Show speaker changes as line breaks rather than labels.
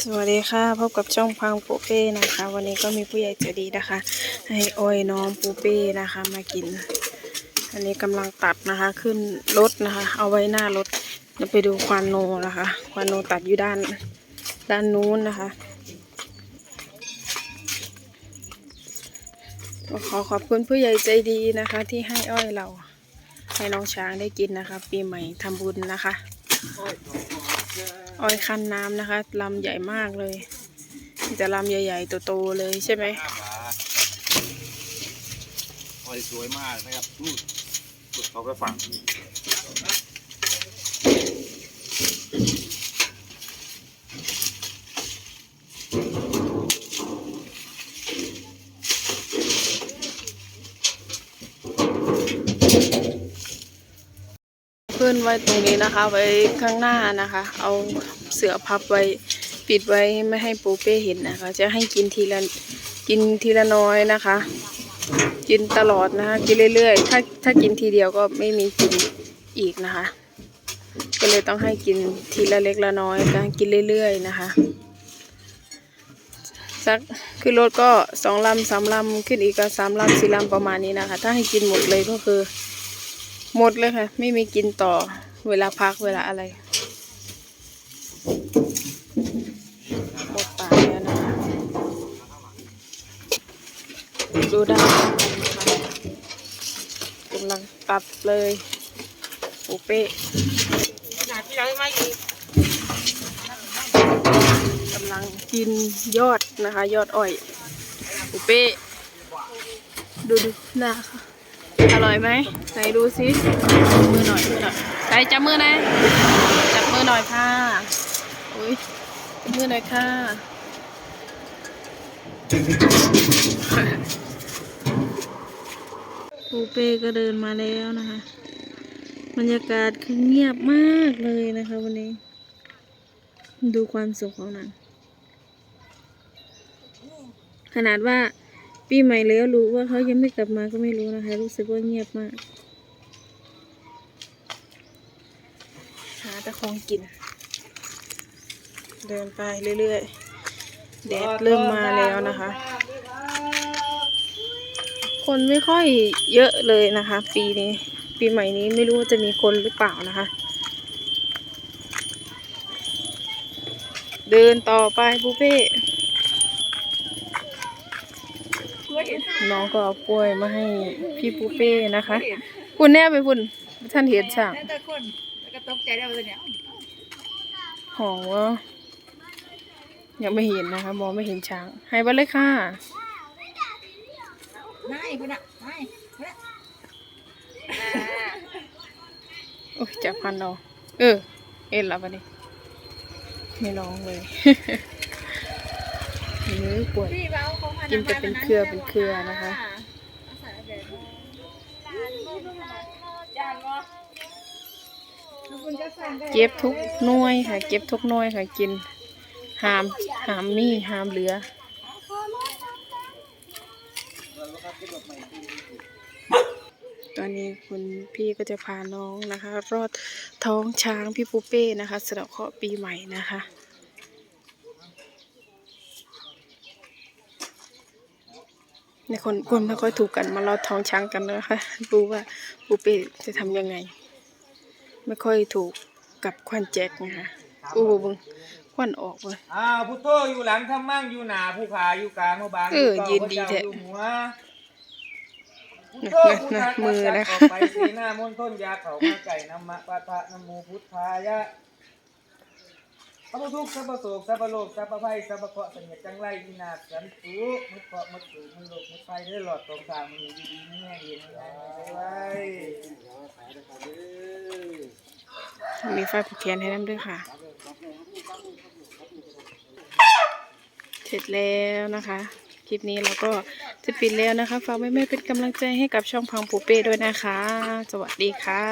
สวัสดีค่ะ พบกับช่องพังปูเป้นะคะ วันนี้ก็มีผู้ใหญ่ใจดีนะคะ ให้อ้อยน้องปูเป้นะคะมากิน อันนี้กำลังตัดนะคะ ขึ้นรถนะคะ เอาไว้หน้ารถเดี๋ยวไปดูควานโนนะคะ ควานโนตัดอยู่ด้านด้านนู้นนะคะก็ขอขอบคุณผู้ใหญ่ใจดีนะคะ ที่ให้อ้อยเราให้น้องช้างได้กินนะคะ ปีใหม่ทำบุญนะคะ อ้อยคั้นน้ำนะคะลำใหญ่มากเลยมีแต่ลำใหญ่ๆโตๆเลยใช่ไหม
หน้าผาอ้อยสวยมากนะครับอืมเขาก็ฝัง
ขึ้นไว้ตรงนี้นะคะ ไว้ข้างหน้านะคะ เอาเสือพับไว้ปิดไว้ไม่ให้ปูเป้เห็นนะคะ จะให้กินทีละกินทีละน้อยนะคะ กินตลอดนะคะ กินเรื่อยๆ ถ้าถ้ากินทีเดียวก็ไม่มีกินอีกนะคะ ก็เลยต้องให้กินทีละเล็กละน้อยนะกินเรื่อยๆนะคะสักขึ้นรถก็สองลำสามลำขึ้นอีกก็สามลำสี่ลำประมาณนี้นะคะ ถ้าให้กินหมดเลยก็คือ หมดเลยค่ะ ไม่มีกินต่อ เวลาพักเวลาอะไร หมดปากแล้วนะคะดูด้านข้างกันนะคะกำลังตัดเลยโอเป้กำลังกินยอดนะคะ ยอดอ้อยโอเป้ดูดูหน้าค่ะ อร่อยไหมไหนดูสิมือหน่อยมือหน่อยใส่จับมือหน่อยจับมือหน่อยค่ะอุ้ยจับมือหน่อยค่ะปูเป้ก็เดินมาแล้วนะคะบรรยากาศคือเงียบมากเลยนะคะวันนี้ ดูความสุขของนางขนาดว่า ปีใหม่แล้วรู้ว่าเขายังไม่กลับมาก็ไม่รู้นะคะ รู้สึกว่าเงียบมาก หาต่ของกิน เดินไปเรื่อยๆแดดเริ่มมาแล้วนะคะ คนไม่ค่อยเยอะเลยนะคะ ปีนี้ ปีใหม่นี้ไม่รู้ว่าจะมีคนหรือเปล่านะคะ เดินต่อไปบุเฟ่ น้องก็เอากล้วยมาให้พี่ปูเป้นะคะคุณแน่ไปคุณท่านเห็นช่าง
แล้วแต่คนแล้วก็ตกใจได้ว่าเนี่ย
หอวะยังไม่เห็นนะคะมองไม่เห็นช้าง ให้ไปเลยค่ะ
ไม่พุ่นอะไม่พุ่นอะ
โอ้ยจับพันเราเออ เอ็นละปะนี่ไม่ร้องเลยเนื้อปวด
พี่เบาของพัน
กินแต่เป็นเครือเป็นเครือนะคะเก็บทุกน่วยค่ะ เก็บทุกน่วยค่ะกินหามหามมี่หามเหลือตอนนี้คุณพี่ก็จะพาน้องนะคะ รอดท้องช้างพี่ปูเป้นะคะสำหรับเคาะปีใหม่นะคะ ในคนคนไม่ค่อยถูกกันมารอดท้องช้างกันนะคะดูว่าปูเป้จะทำยังไง ไม่ค่อยถูกกับควันแจ็คนะคะโอ้โหเบึงควันออกเลย
อ้าวพุทโธอยู่หลังทำมั่งอยู่หนาผู้ขาอยู่กลางมาบาง
เออ
ก้า
ยืนดีแท้
พระเจ้าอยู่หัวพุท
นะ
โธ
นะ
พุท
นะ
ธัสสะ
มือนะคะ
ออกไปสีหน้ามนต้นยาเขามาไก่น้ำมะปะทะน้ำมูพุทธายะ สัพพทุกข์สัพพโศกสัพพโลกสัพพภัยสัพพเคราะห์เสนียดจังไรวินาศสันตุมุขเคราะห์มุขสูมุขโลกมุขไฟเด้อหลอดตรงกลางมือดีๆไม่แห้งเย็นไม่ได้ไว้
มีไฟผูกแขนให้น้ำด้วยค่ะ เสร็จแล้วนะคะ คลิปนี้เราก็จะปิดแล้วนะคะฝากแม่ๆเป็นกำลังใจให้กับช่องพังปูเป้ด้วยนะคะ สวัสดีค่ะ